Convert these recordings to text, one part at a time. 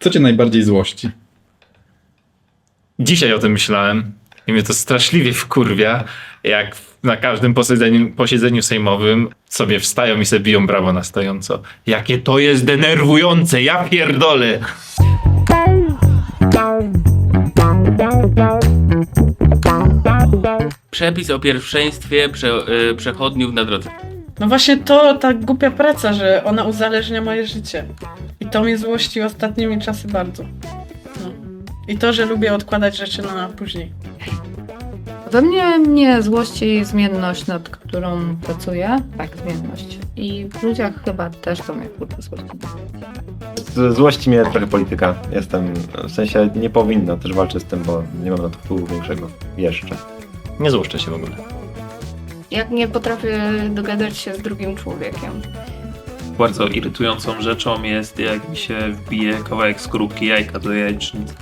Co cię najbardziej złości? Dzisiaj o tym myślałem i mnie to straszliwie wkurwia, jak na każdym posiedzeniu, posiedzeniu sejmowym sobie wstają i sobie biją brawo na stojąco. Jakie to jest denerwujące, ja pierdolę! Przepis o pierwszeństwie prze, y, przechodniów na drodze. No właśnie to, ta głupia praca, że ona uzależnia moje życie. To mnie złości ostatnimi czasy bardzo. No. I to, że lubię odkładać rzeczy na później. We mnie mnie złości zmienność, nad którą pracuję. Tak, zmienność. I w ludziach chyba też to mnie kurczę złości. Z złości mnie trochę polityka. Jestem, w sensie nie powinno, też walczę z tym, bo nie mam na to wpływu większego. Jeszcze. Nie złoszczę się w ogóle. Jak nie potrafię dogadać się z drugim człowiekiem. Bardzo irytującą rzeczą jest, jak mi się wbije kawałek skorupki jajka do jajecznicy.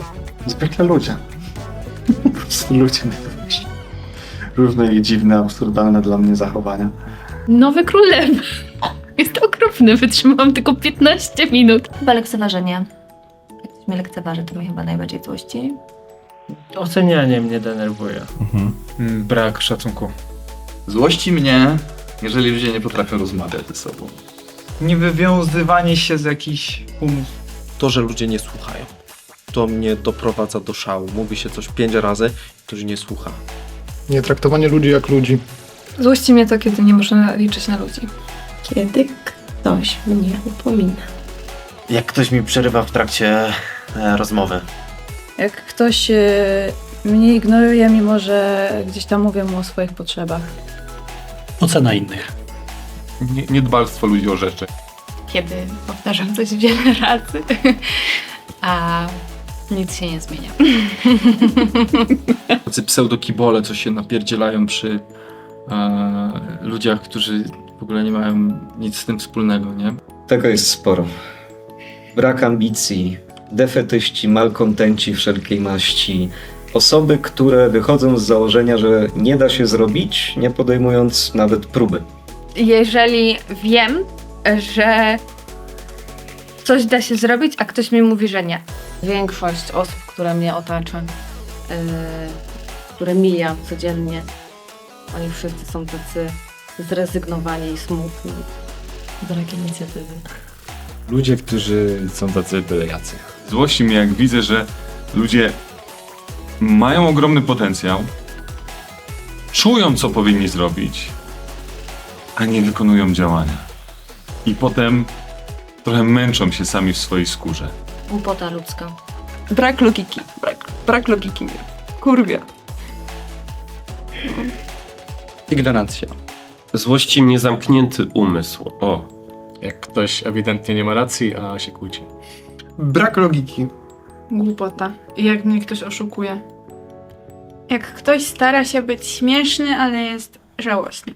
Zwykle ludzie. Po prostu ludzie najważniejsi. Różne i dziwne, absurdalne dla mnie zachowania. Nowy król lew. Jest okropny, wytrzymałam tylko 15 minut. Chyba lekceważenie. Jak ktoś mnie lekceważy, to mnie chyba najbardziej złości. Ocenianie mnie denerwuje. Brak szacunku. Złości mnie, jeżeli ludzie nie potrafią rozmawiać ze sobą. Niewywiązywanie się z jakichś umów. To, że ludzie nie słuchają. To mnie doprowadza do szału. Mówi się coś pięć razy, ktoś nie słucha. Nie traktowanie ludzi jak ludzi. Złości mnie to, kiedy nie można liczyć na ludzi. Kiedy ktoś mnie upomina. Jak ktoś mi przerywa w trakcie e, rozmowy. Jak ktoś e, mnie ignoruje, mimo że gdzieś tam mówię mu o swoich potrzebach. Ocena innych. Nie, niedbalstwo ludzi o rzeczy. Kiedy powtarzam coś wiele razy, a nic się nie zmienia. Tacy pseudokibole, co się napierdzielają przy e, ludziach, którzy w ogóle nie mają nic z tym wspólnego, nie? Tego jest sporo. Brak ambicji, defetyści, malkontenci wszelkiej maści. Osoby, które wychodzą z założenia, że nie da się zrobić, nie podejmując nawet próby. Jeżeli wiem, że coś da się zrobić, a ktoś mi mówi, że nie. Większość osób, które mnie otacza, yy, które mija codziennie, oni wszyscy są tacy zrezygnowani i smutni. Brak inicjatywy. Ludzie, którzy są tacy byle jacy. Złości mnie, jak widzę, że ludzie mają ogromny potencjał, czują, co powinni zrobić, a nie wykonują działania. I potem trochę męczą się sami w swojej skórze. Głupota ludzka. Brak logiki. Brak, brak logiki mnie. Kurwia. Ignorancja. Złości mnie zamknięty umysł. O. Jak ktoś ewidentnie nie ma racji, a się kłóci. Brak logiki. Głupota. I jak mnie ktoś oszukuje. Jak ktoś stara się być śmieszny, ale jest żałosny.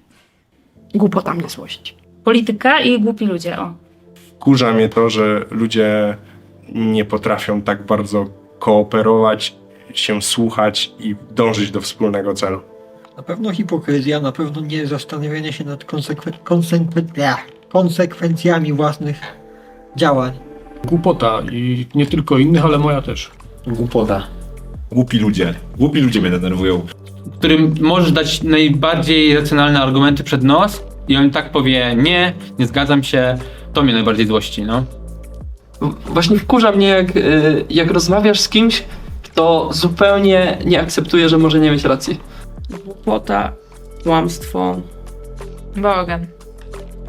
Głupota mnie złości. Polityka i głupi ludzie, o. Kurza mnie to, że ludzie nie potrafią tak bardzo kooperować, się słuchać i dążyć do wspólnego celu. Na pewno hipokryzja, na pewno nie zastanawianie się nad konsekwen- konsekwen- konsekwencjami własnych działań. Głupota i nie tylko innych, ale moja też. Głupota. Głupi ludzie. Głupi ludzie mnie denerwują. Którym możesz dać najbardziej racjonalne argumenty przed nos i on tak powie nie, nie zgadzam się, to mnie najbardziej złości, no. Właśnie wkurza mnie, jak, y, jak rozmawiasz z kimś, kto zupełnie nie akceptuje, że może nie mieć racji. Głupota, kłamstwo. Bałagan.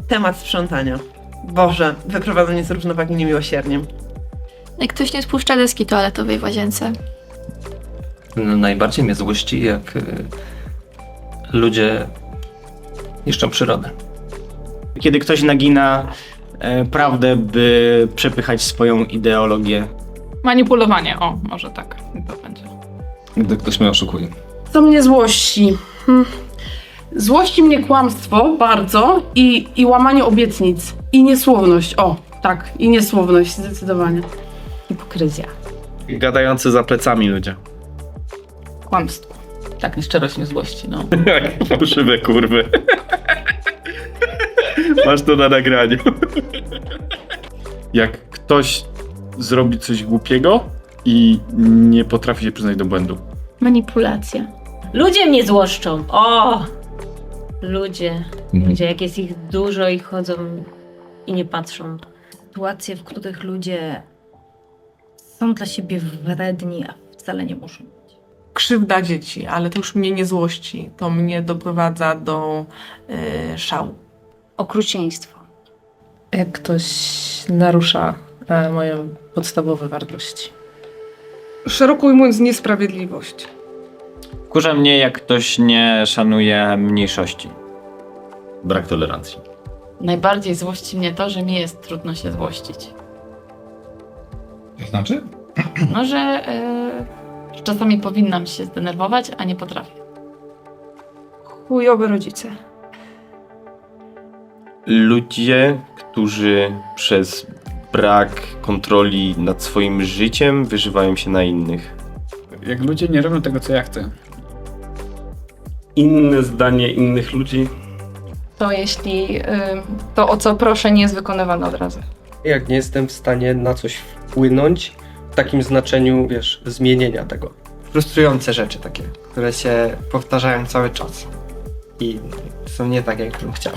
Temat sprzątania. Boże, wyprowadzenie z równowagi niemiłosiernym. Jak ktoś nie spuszcza deski toaletowej w łazience. Najbardziej mnie złości, jak y, ludzie niszczą przyrodę. Kiedy ktoś nagina e, prawdę, by przepychać swoją ideologię. Manipulowanie, o, może tak. To będzie. Gdy ktoś mnie oszukuje. Co mnie złości? Hmm. Złości mnie kłamstwo bardzo i, i łamanie obietnic. I niesłowność. O, tak, i niesłowność, zdecydowanie. Hipokryzja. Gadający za plecami ludzie. Kłamstwo. Tak, nieszczerość mnie złości, no. Jak fałszywe kurwy. Masz to na nagraniu. Jak ktoś zrobi coś głupiego i nie potrafi się przyznać do błędu. Manipulacja. Ludzie mnie złoszczą. O! Ludzie. Mhm. Ludzie, jak jest ich dużo i chodzą i nie patrzą. Sytuacje, w których ludzie są dla siebie wredni, a wcale nie muszą. Krzywda dzieci, ale to już mnie nie złości. To mnie doprowadza do y, szału. Okrucieństwo. Jak ktoś narusza e, moje podstawowe wartości. Szeroko ujmując, niesprawiedliwość. Wkurza mnie, jak ktoś nie szanuje mniejszości. Brak tolerancji. Najbardziej złości mnie to, że mi jest trudno się złościć. To znaczy? No, że e, czasami powinnam się zdenerwować, a nie potrafię. Chujowe rodzice. Ludzie, którzy przez brak kontroli nad swoim życiem wyżywają się na innych. Jak ludzie nie robią tego, co ja chcę. Inne zdanie innych ludzi To jeśli y, to, o co proszę, nie jest wykonywane od razu. Jak nie jestem w stanie na coś wpłynąć takim znaczeniu, wiesz, zmienienia tego. frustrujące rzeczy takie, które się powtarzają cały czas i są nie tak, jak bym chciał.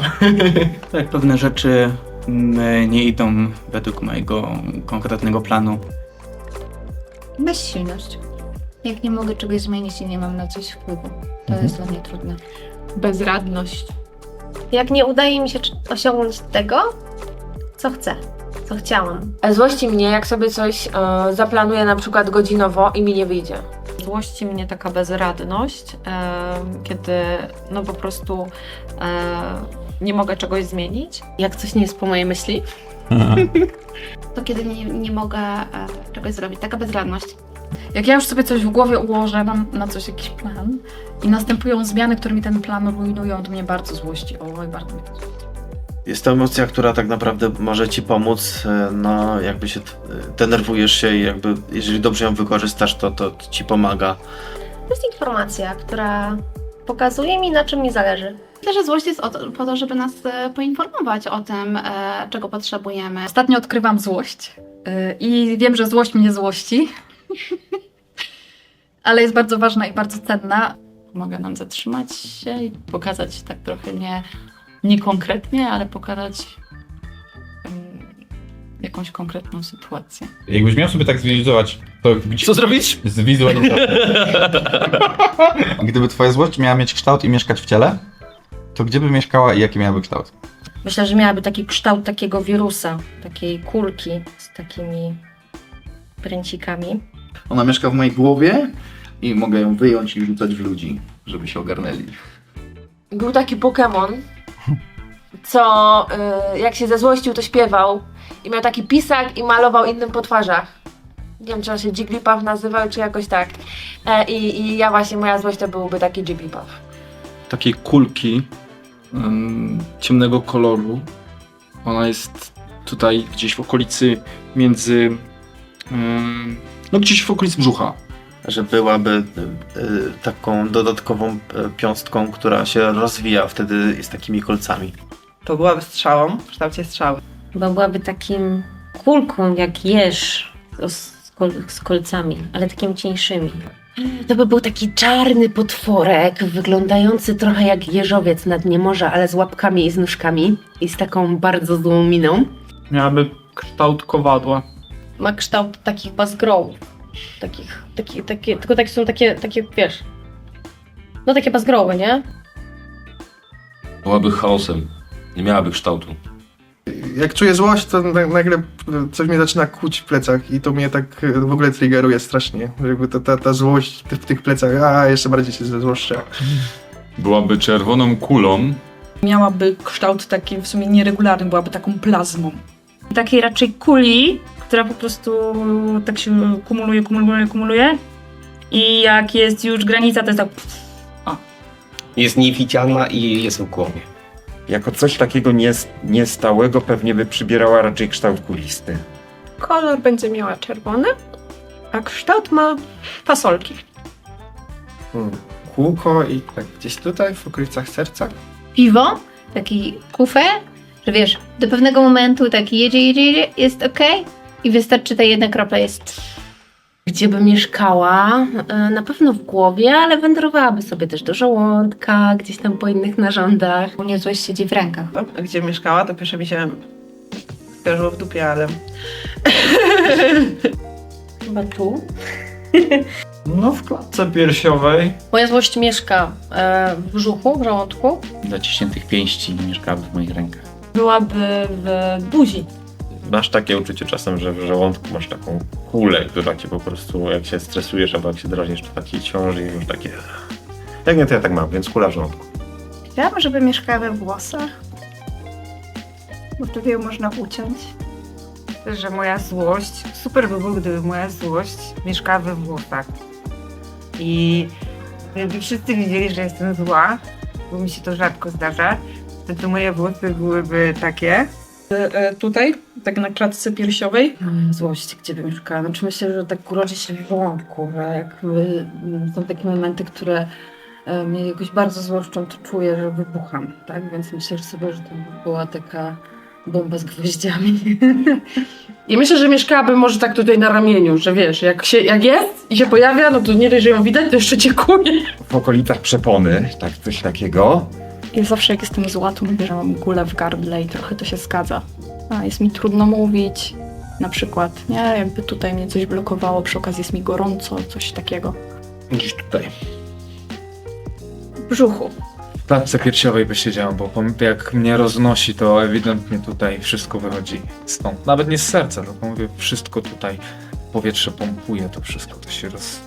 Tak, pewne rzeczy mm, nie idą według mojego konkretnego planu. Bezsilność. Jak nie mogę czegoś zmienić i nie mam na coś wpływu. To Mhm. jest dla mnie trudne. Bezradność. Jak nie udaje mi się osiągnąć tego, co chcę, co chciałam. Złości mnie, jak sobie coś e, zaplanuję na przykład godzinowo i mi nie wyjdzie. Złości mnie taka bezradność, e, kiedy no po prostu e, nie mogę czegoś zmienić. Jak coś nie jest po mojej myśli. To kiedy nie, nie mogę e, czegoś zrobić. Taka bezradność. Jak ja już sobie coś w głowie ułożę, mam na coś jakiś plan i następują zmiany, które mi ten plan rujnują, to mnie bardzo złości. Oj, bardzo mnie to złości. Jest to emocja, która tak naprawdę może ci pomóc, e, no jakby się t- denerwujesz się i jakby jeżeli dobrze ją wykorzystasz, to, to ci pomaga. To jest informacja, która pokazuje mi, na czym mi zależy. Myślę, że złość jest to, po to, żeby nas e, poinformować o tym, e, czego potrzebujemy. Ostatnio odkrywam złość e, i wiem, że złość mnie złości, ale jest bardzo ważna i bardzo cenna. Pomaga nam zatrzymać się i pokazać tak trochę nie, nie konkretnie, ale pokazać em, jakąś konkretną sytuację. Jakbyś miał sobie tak zwizualizować, to gdzie... Co zrobić? Zwizualizować. Gdyby twoja złość miała mieć kształt i mieszkać w ciele, to gdzie by mieszkała i jaki miałaby kształt? Myślę, że miałaby taki kształt takiego wirusa, takiej kulki z takimi pręcikami. Ona mieszka w mojej głowie i mogę ją wyjąć i rzucać w ludzi, żeby się ogarnęli. Był taki Pokémon, co y, jak się zezłościł, to śpiewał i miał taki pisak i malował innym po twarzach. Nie wiem, czy on się Jigglypuff nazywał, czy jakoś tak. E, i, I ja właśnie, moja złość to byłby taki Jigglypuff. Takiej kulki em, ciemnego koloru. Ona jest tutaj gdzieś w okolicy między. em, no gdzieś w okolicy brzucha. Że byłaby y, y, taką dodatkową y, piąstką, która się rozwija wtedy z takimi kolcami. To byłaby strzałą w kształcie strzały. Chyba byłaby takim kulką jak jeż z, kol z kolcami, ale takimi cieńszymi. To by był taki czarny potworek, wyglądający trochę jak jeżowiec na dnie morza, ale z łapkami i z nóżkami i z taką bardzo złą miną. Miałaby kształt kowadła. Ma kształt takich bazgrołów. Takich, taki, takie, tylko takie są takie, takie, wiesz, no takie bazgroły, nie? Byłaby chaosem. Nie miałaby kształtu. Jak czuję złość, to na- nagle coś mnie zaczyna kłuć w plecach i to mnie tak e, w ogóle triggeruje strasznie. Jakby ta, ta, ta złość w tych plecach, a jeszcze bardziej się zezłoszczę. Byłaby czerwoną kulą. Miałaby kształt taki w sumie nieregularny, byłaby taką plazmą. Takiej raczej kuli, która po prostu tak się kumuluje, kumuluje, kumuluje. I jak jest już granica, to jest tak. Jest niewidzialna i jest w głowie. Jako coś takiego nies- niestałego pewnie by przybierała raczej kształt kulisty. Kolor będzie miała czerwony, a kształt ma fasolki. Hmm. Kółko i tak gdzieś tutaj, w okolicach serca. Piwo, taki kufer, że wiesz, do pewnego momentu taki jedzie, jedzie, jedzie, jest ok, I wystarczy ta jedna kropla jest. Gdzie by mieszkała? E, Na pewno w głowie, ale wędrowałaby sobie też do żołądka, gdzieś tam po innych narządach. U mnie złość siedzi w rękach. A gdzie mieszkała, to pierwsze mi się skojarzyło w dupie, ale... Chyba tu. No w klatce piersiowej. Moja złość mieszka e, w brzuchu, w żołądku. Zaciśniętych pięści mieszkałaby w moich rękach. Byłaby w buzi. Masz takie uczucie czasem, że w żołądku masz taką kulę, która cię po prostu, jak się stresujesz albo jak się drażnisz, to tak ci ciąży i już takie... Jak nie, to ja tak mam, więc kula w żołądku. Chciałabym, żeby mieszkała we włosach, bo wtedy ją można uciąć. Że moja złość, super by było, gdyby moja złość mieszkała we włosach. I gdyby wszyscy wiedzieli, że jestem zła, bo mi się to rzadko zdarza, wtedy moje włosy byłyby takie. E, Tutaj, tak na klatce piersiowej. Złość, gdzie by mieszkała. Znaczy myślę, że tak urodzi się w żołądku, że jakby mm, są takie momenty, które e, mnie jakoś bardzo złoszczą, to czuję, że wybucham, tak? Więc myślę że sobie, że to by była taka bomba z gwoździami. I myślę, że mieszkałabym może tak tutaj na ramieniu, że wiesz, jak, się, jak jest i się pojawia, no to nie dość, że ją widać, to jeszcze dziękuję. W okolicach przepony, tak coś takiego. Ja zawsze jak jestem zła, to mówię, że mam gulę w gardle i trochę to się zgadza. A jest mi trudno mówić, na przykład, nie? Jakby tutaj mnie coś blokowało, przy okazji jest mi gorąco, coś takiego. Gdzieś tutaj. W brzuchu. W klatce piersiowej by siedział, bo pom- jak mnie roznosi, to ewidentnie tutaj wszystko wychodzi stąd. Nawet nie z serca, tylko mówię, wszystko tutaj, powietrze pompuje, to wszystko to się roz...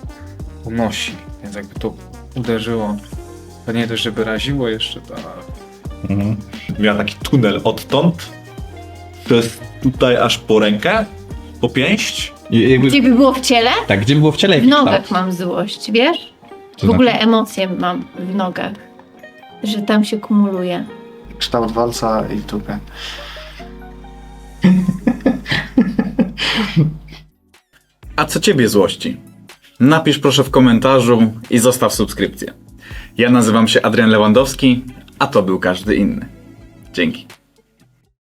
unosi. Więc jakby to uderzyło, to nie dość, żeby raziło jeszcze, to... Mhm. Miała taki tunel odtąd, przez tutaj aż po rękę, po pięść. Gdzie by było w ciele? Tak, gdzie by było w ciele? W nogach mam złość, wiesz? W ogóle znaczy? emocje mam w nogach. Że tam się kumuluje. Kształt walca i tupę. A co ciebie złości? Napisz proszę w komentarzu i zostaw subskrypcję. Ja nazywam się Adrian Lewandowski, a to był każdy inny. Dzięki.